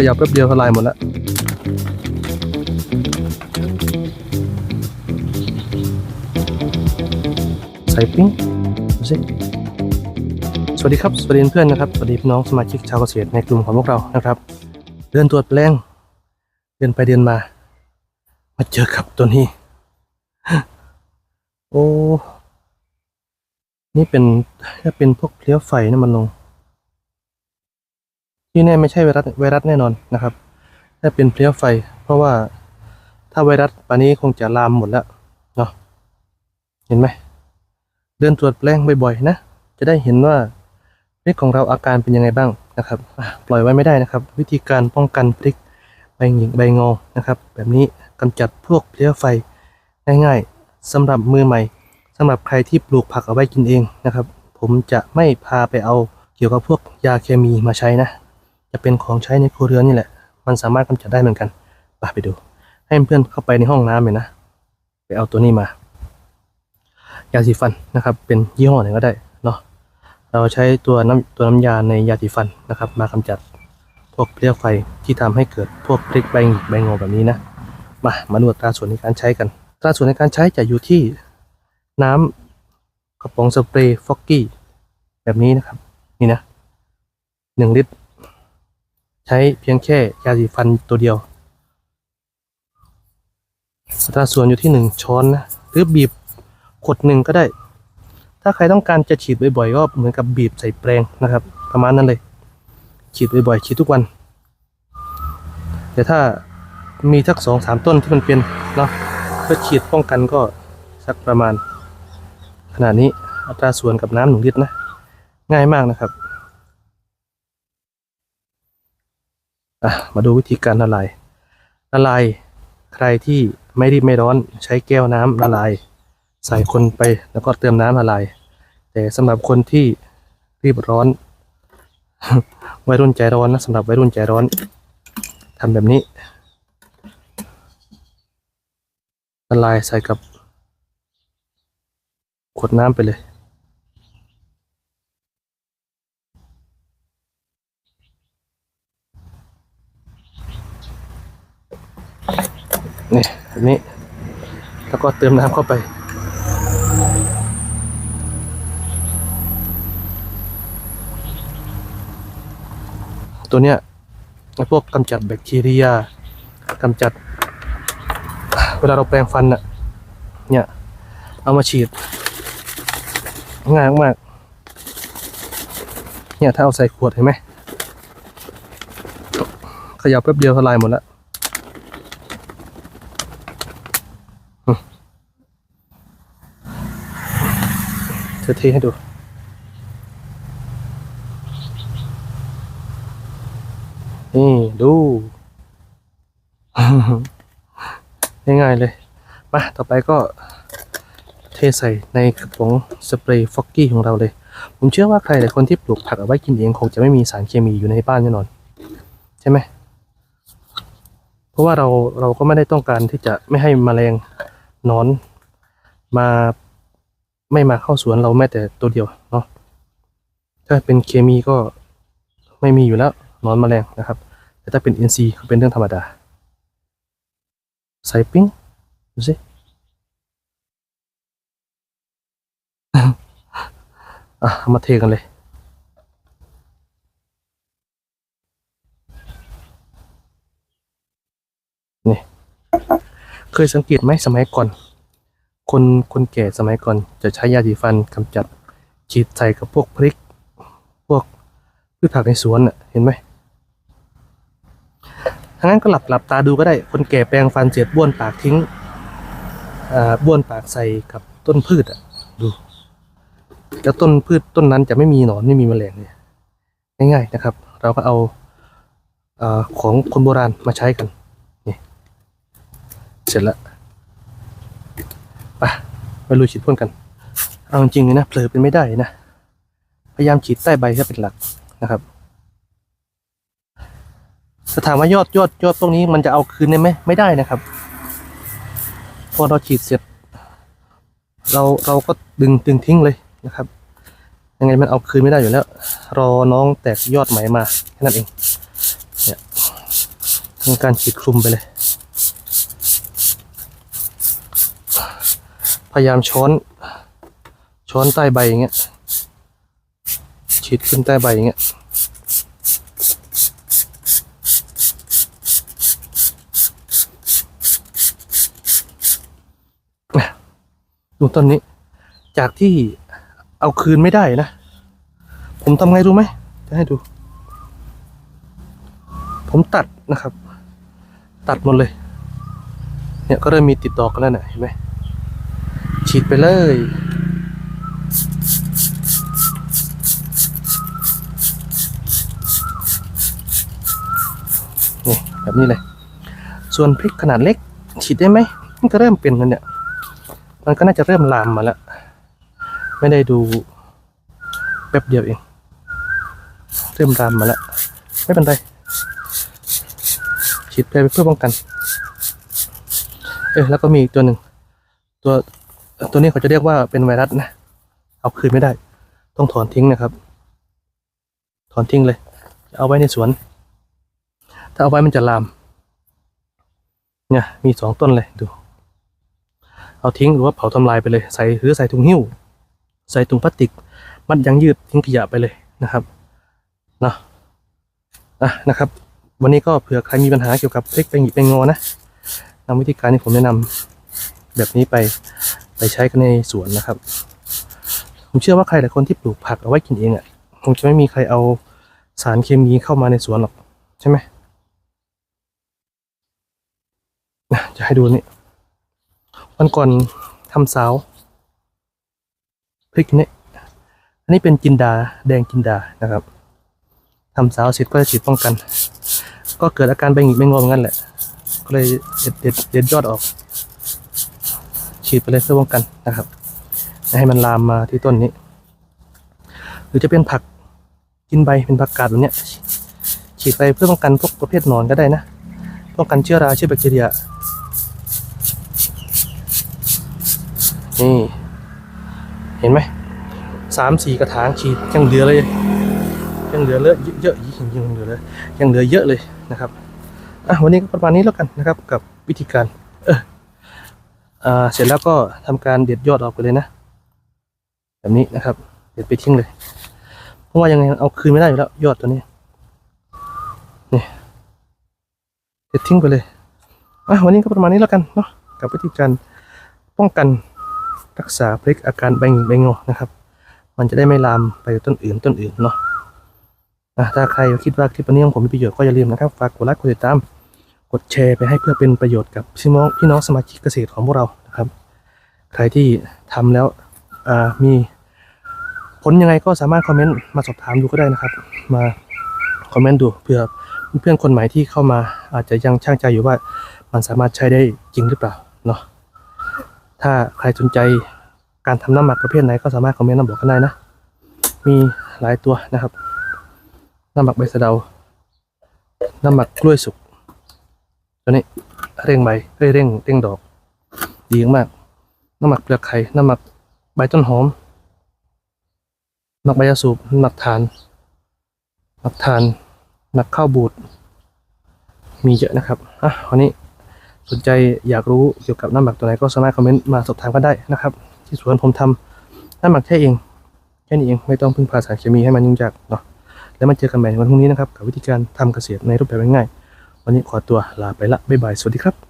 ขยับแป๊บเดียวทลายหมดแล้วใส่ปิ้งดูสิสวัสดีครับ สวัสดีเพื่อนนะครับสวัสดีพี่น้องสมาชิกชาวเกษตรในกลุ่มของพวกเรานะครับ เดินตรวจแปลงเดินไปเดินมา มาเจอกับตัวนี้ โอ้ นี่เป็นถ้าเป็นพวกเพลี้ยวไฟนะมันลง ที่แน่ไม่ใช่ไวรัสไวรัสแน่นอนนะครับถ้าเป็นเพลี้ยวไฟ เพราะว่าถ้าไวรัสป่านนี้คงจะลามหมดแล้วเนาะเห็นไหมเดินตรวจแปลงบ่อยๆนะ จะได้เห็นว่าพริกของเราอาการเป็นยังไงบ้างนะครับปล่อยไว้ไม่ได้นะครับ วิธีการป้องกันพริกใบหงิกใบงอนะครับ แบบนี้กำจัดพวกเพลี้ยไฟง่ายๆสำหรับมือใหม่สำหรับใครที่ปลูกผักเอาไว้กินเองนะครับ ผมจะไม่พาไปเอาเกี่ยวกับพวกยาเคมีมาใช้นะ จะเป็นของใช้ในครัวเรือนนี่แหละ มันสามารถกำจัดได้เหมือนกันไปไปดู ให้เพื่อนเข้าไปในห้องน้ำเลยนะ ไปเอาตัวนี้มา ยาสีฟันนะครับ เป็นยี่ห้อไหนก็ได้เนาะ เราใช้ตัวน้ำตัวน้ำยาในยาสีฟันนะครับ มากำจัดพวกเปรี้ยวไฟที่ทำให้เกิดพวกพริกใบหงิกใบงอแบบนี้นะ มา มาดูตราส่วนในการใช้กัน ตราส่วนในการใช้จะอยู่ที่น้ำกระป๋องสเปรย์ฟอกกี้แบบนี้นะครับ นี่นะหนึ่งลิตร ใช้เพียงแค่ยาสีฟันตัวเดียวอัตราส่วนอยู่ที่หนึ่งช้อนนะหรือบีบขวดหนึ่งก็ได้ ถ้าใครต้องการจะฉีดบ่อยๆก็เหมือนกับบีบใส่แปรงนะครับ ประมาณนั้นเลย ฉีดบ่อยๆฉีดทุกวัน แต่ถ้ามีทักสองสามต้นที่มันเป็นเนาะก็ฉีดป้องกันก็สักประมาณ ขนาดนี้อัตราส่วนกับน้ำหนึ่งลิตรนะ ง่ายมากนะครับ อะมาดูวิธีการละลายละลายใครที่ไม่รีบไม่ร้อนใช้แก้วน้ำละลาย ใส่คนไปแล้วก็เติมน้ำละลาย แต่สำหรับคนที่รีบร้อน วัยรุ่นใจร้อนนะสำหรับวัยรุ่นใจร้อนทำแบบนี้ละลายใส่กับขวดน้ำไปเลย นี่แบบนี้ แล้วก็เติมน้ำเข้าไป ตัวเนี้ยพวกกำจัดแบคทีเรียกำจัด เวลาเราแปรงฟันน่ะ เนี่ย เอามาฉีด ง่ายมาก เนี่ยถ้าเอาใส่ขวดเห็นไหมขยับแป๊บเดียวทลายหมดแล้ว เธอเทให้ดู นี่ดู ง่ายๆเลย มา ต่อไปก็เทใส่ในกระป๋องสเปรย์ฟอกกี้ของเราเลย ผมเชื่อว่าใครหลายคนที่ปลูกผักเอาไว้กินเองคงจะไม่มีสารเคมีอยู่ในบ้านแน่นอน ใช่ไหม เพราะว่าเราเราก็ไม่ได้ต้องการที่จะไม่ให้แมลงนอนมา ไม่มาเข้าสวนเราแม้แต่ตัวเดียวเนาะถ้าเป็นเคมีก็ไม่มีอยู่แล้วนอนแมลงนะครับ แต่ถ้าเป็นอินทรีก็เป็นเรื่องธรรมดาใส่ปิ้งดูสิอะมาเทกันเลยนี่เคยสังเกตไหมสมัยก่อน คนคนแก่สมัยก่อนจะใช้ยาสีฟันกำจัดฉีดใส่กับพวกพริก พวกพืชผักในสวนน่ะเห็นไหมทั้งนั้นก็หลับหลับตาดูก็ได้ คนแก่แปรงฟันเสร็จบ้วนปากทิ้งบ้วนปากใส่กับต้นพืชอะดูแล้วต้นพืชต้นนั้นจะไม่มีหนอนไม่มีแมลงเลยง่ายๆนะครับ เราก็เอาอาของคนโบราณมาใช้กันนี่เสร็จแล้ว ไปไปลุยฉีดพ่นกัน เอาจริงๆเลยนะเผลอเป็นไม่ได้นะ พยายามฉีดใต้ใบให้เป็นหลักนะครับจะถามว่ายอดยอดยอดตรงนี้มันจะเอาคืนได้ไหมไม่ได้นะครับ พอเราฉีดเสร็จ เราเราก็ดึงดึงทิ้งเลยนะครับ ยังไงมันเอาคืนไม่ได้อยู่แล้ว รอน้องแตกยอดใหม่มาแค่นั้นเองเนี่ยมีการฉีดคลุมไปเลย พยายามช้อน ช้อนใต้ใบอย่างเงี้ยฉีดขึ้นใต้ใบอย่างเงี้ยดูต้นนี้ จากที่เอาคืนไม่ได้นะ ผมทำไงรู้ไหมจะให้ดู ผมตัดนะครับ ตัดหมดเลย เนี่ยก็เริ่มมีติดดอกกันแล้วนะเห็นไหม ฉีดไปเลย นี่ แบบนี้เลย ส่วนพริกขนาดเล็ก ฉีดได้ไหมมันก็เริ่มเป็นแล้วเนี่ย มันก็น่าจะเริ่มลามมาแล้ว ไม่ได้ดูแป๊บเดียวเอง เริ่มลามมาแล้ว ไม่เป็นไร ฉีดไปเพื่อป้องกัน เออแล้วก็มีอีกตัวหนึ่งตัว ตัวนี้เขาจะเรียกว่าเป็นไวรัสนะ เอาคืนไม่ได้ ต้องถอนทิ้งนะครับ ถอนทิ้งเลย เอาไว้ในสวน ถ้าเอาไว้มันจะลาม เนี่ย มีสองต้นเลยดู เอาทิ้งหรือว่าเผาทำลายไปเลย ใส่หรือใส่ถุงหิ้ว ใส่ถุงพลาสติก มัดยางยืดทิ้งขยะไปเลยนะครับเนาะอะนะครับ วันนี้ก็เผื่อใครมีปัญหาเกี่ยวกับพริกเป็นหยิบเป็นงอนะนำวิธีการที่ผมแนะนำแบบนี้ไป ไปใช้กันในสวนนะครับ ผมเชื่อว่าใครหลายคนที่ปลูกผักเอาไว้กินเองอะคงจะไม่มีใครเอาสารเคมีเข้ามาในสวนหรอกใช่ไหมนะจะให้ดูนี่วันก่อนทำสาวพริกนี่อันนี้เป็นจินดาแดงจินดานะครับทำสาวเสร็จก็จะฉีดป้องกัน ก็เกิดอาการใบหงิกใบงอเหมือนกันแหละ ก็เลยเด็ดเด็ดเด็ดยอดออก ฉีดไปเลยเพื่อป้องกันนะครับให้มันลามมาที่ต้นนี้ หรือจะเป็นผักกินใบเป็นผักกาดแบบเนี้ยฉีดไปเพื่อป้องกันพวกประเภทหนอนก็ได้นะป้องกันเชื้อราเชื้อแบคทีเรียนี่เห็นไหมสามสี่กระถางฉีดยังเหลือเลยยังเหลือเลอะเยอะๆยังเหลือเลยยังเหลือเยอะเลยนะครับอะวันนี้ก็ประมาณนี้แล้วกันนะครับกับวิธีการเออ เสร็จแล้วก็ทำการเด็ดยอดออกไปเลยนะ แบบนี้นะครับ เด็ดไปทิ้งเลย เพราะว่ายังไงเอาคืนไม่ได้อยู่แล้ว ยอดตัวนี้ นี่ เด็ดทิ้งไปเลยอะวันนี้ก็ประมาณนี้แล้วกันเนาะ กับวิธีการป้องกันรักษาพลิกอาการใบหงิกใบงอนะครับ มันจะได้ไม่ลามไปต้นอื่นต้นอื่นเนาะอะถ้าใครคิดว่าคลิปนี้ของผมมีประโยชน์ก็อย่าลืมนะครับ ฝากกดไลค์กดติดตาม กดแชร์ไปให้เพื่อเป็นประโยชน์กับพี่น้องพี่น้องสมาชิกเกษตรของพวกเรานะครับ ใครที่ทำแล้วมีผลยังไงก็สามารถคอมเมนต์มาสอบถามดูก็ได้นะครับ มาคอมเมนต์ดูเพื่อเพื่อนคนใหม่ที่เข้ามาอาจจะยังช่างใจอยู่ว่ามันสามารถใช้ได้จริงหรือเปล่าเนาะถ้าใครสนใจการทำน้ำหมักประเภทไหนก็สามารถคอมเมนต์มาบอกกันได้นะ มีหลายตัวนะครับ น้ำหมักใบสะเดา น้ำหมักกล้วยสุก ตัวนี้เร่งใบเอ้ยเร่งเร่งดอก ดีมาก น้ำหมักเปลือกไข่ น้ำหมักใบต้นหอมหมักใบยาสูบหมักทานหมักทานหมักข้าวบูด มีเยอะนะครับอะวันนี้สนใจอยากรู้เกี่ยวกับน้ำหมักตัวไหนก็สามารถคอมเมนต์มาสอบถามกันได้นะครับ ที่สวนผมทำน้ำหมักแค่เองแค่นี้เองไม่ต้องพึ่งพาสารเคมีให้มันยุ่งยากเนาะแล้วมาเจอกันใหม่ในวันพรุ่งนี้นะครับกับวิธีการทำเกษตรในรูปแบบง่ายๆ วันนี้ขอตัวลาไปละบ๊ายบาย สวัสดีครับ